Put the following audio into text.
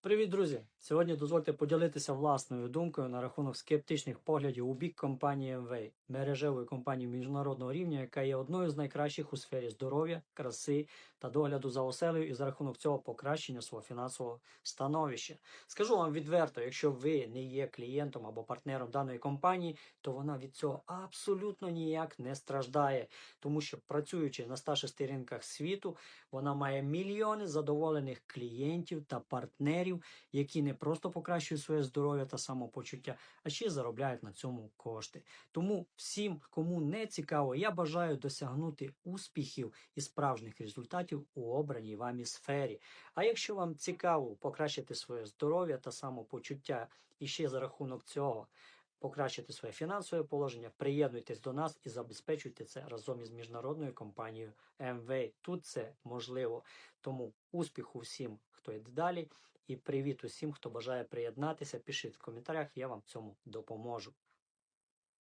Привіт, друзі! Сьогодні дозвольте поділитися власною думкою на рахунок скептичних поглядів у бік компанії MV, мережевої компанії міжнародного рівня, яка є одною з найкращих у сфері здоров'я, краси та догляду за оселею і за рахунок цього покращення свого фінансового становища. Скажу вам відверто, якщо ви не є клієнтом або партнером даної компанії, то вона від цього абсолютно ніяк не страждає, тому що працюючи на 106 ринках світу, вона має мільйони задоволених клієнтів та партнерів, які не просто покращують своє здоров'я та самопочуття, а ще заробляють на цьому кошти. Тому всім, кому не цікаво, я бажаю досягнути успіхів і справжніх результатів у обраній вамі сфері. А якщо вам цікаво покращити своє здоров'я та самопочуття і ще за рахунок цього покращити своє фінансове положення, приєднуйтесь до нас і забезпечуйте це разом із міжнародною компанією MV. Тут це можливо. Тому успіху всім, хто далі, і привіт усім, хто бажає приєднатися. Пишіть в коментарях, я вам в цьому допоможу.